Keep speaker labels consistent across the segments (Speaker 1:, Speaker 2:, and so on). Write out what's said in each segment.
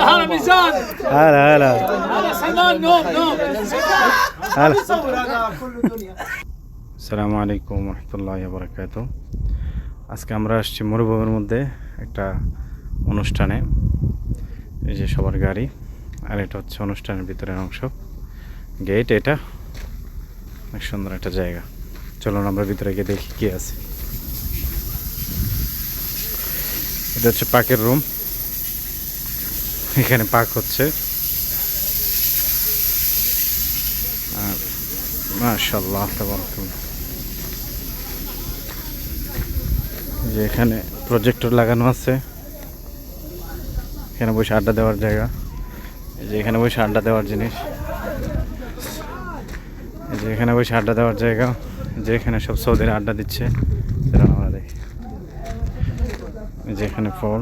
Speaker 1: هلا هلا ميزان
Speaker 2: هلا هلا
Speaker 1: هلا سلمان نوم نوم
Speaker 2: هلا
Speaker 3: صور هذا كله دنيا
Speaker 2: আসসালামু আলাইকুম রহমতুল্লাহ বরকাত আজকে আমরা আসছি মরুভূমির মধ্যে একটা অনুষ্ঠানে এই যে সবার গাড়ি আর এটা হচ্ছে অনুষ্ঠানের ভিতরের অংশ গেট এটা অনেক সুন্দর একটা জায়গা চলুন আমরা ভিতরে গিয়ে দেখি কি আছে এটা হচ্ছে পাকের রুম এখানে পাক হচ্ছে। আর যে এখানে প্রজেক্টর লাগানো আছে। এখানে বসে আড্ডা দেওয়ার জায়গা। যে এখানে বসে আড্ডা দেওয়ার জিনিস। যে এখানে বসে আড্ডা দেওয়ার জায়গা। যে এখানে সব সৌদিরা আড্ডা দিচ্ছে। সেটা আমরা দেখি যে এখানে ফল।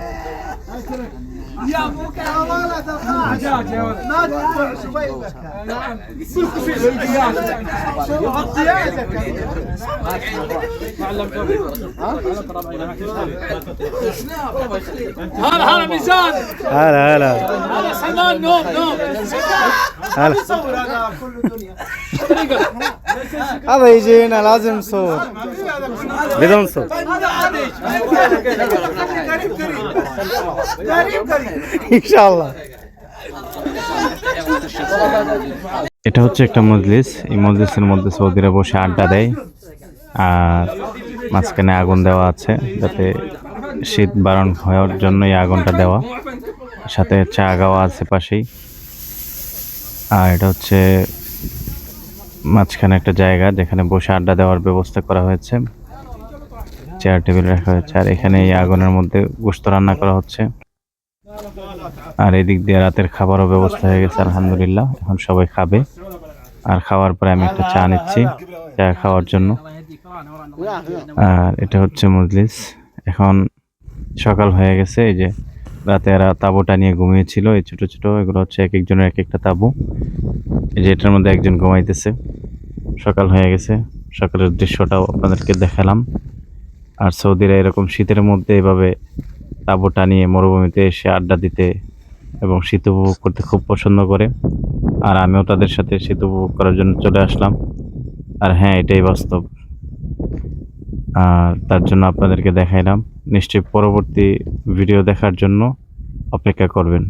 Speaker 3: يا أبوك يا ولد. الخاج ما تقول شبيبك.
Speaker 1: هلا هلا ميزان.
Speaker 2: هلا هلا.
Speaker 1: هلا سلمان نوم نوم.
Speaker 2: هلا.
Speaker 3: صور هذا كله دنيا
Speaker 2: هذا يجي هنا لازم صور بدون صوت.
Speaker 3: هذا عادي
Speaker 2: এটা হচ্ছে একটা মজলিস। এই মজলিসের মধ্যে সৌদিরা বসে আড্ডা দেয় আর মাঝখানে আগুন দেওয়া আছে যাতে শীত বারণ হওয়ার জন্য এই আগুনটা দেওয়া। সাথে চা গাওয়া আছে পাশেই। আর এটা হচ্ছে মাঝখানে একটা জায়গা যেখানে বসে আড্ডা দেওয়ার ব্যবস্থা করা হয়েছে। চেয়ার টেবিল রাখা হয়েছে, আর এখানে এই আগুনের মধ্যে গোস্ত রান্না করা হচ্ছে। আর এদিক দিয়ে রাতের খাবারও ব্যবস্থা হয়ে গেছে, আলহামদুলিল্লাহ। এখন সবাই খাবে। আর খাওয়ার পরে আমি একটা চা নিচ্ছি, চা খাওয়ার জন্য। আর এটা হচ্ছে মজলিস। এখন সকাল হয়ে গেছে, এই যে রাতে এরা তাঁবুটা নিয়ে ঘুমিয়েছিল, এই ছোট ছোট, এগুলো হচ্ছে এক একজনের এক একটা তাঁবু। এই যে এটার মধ্যে একজন ঘুমাইতেছে। সকাল হয়ে গেছে, সকালের দৃশ্যটাও আপনাদেরকে দেখালাম। আর সৌদিরা এরকম শীতের মধ্যে এভাবে তাঁবু টানিয়ে মরুভূমিতে এসে আড্ডা দিতে এবং শীত উপভোগ করতে খুব পছন্দ করে। আর আমিও তাদের সাথে শীত উপভোগ করার জন্য চলে আসলাম। আর হ্যাঁ এটাই বাস্তব। আর তার জন্য আপনাদেরকে দেখাইলাম। নিশ্চয়ই পরবর্তী ভিডিও দেখার জন্য অপেক্ষা করবেন।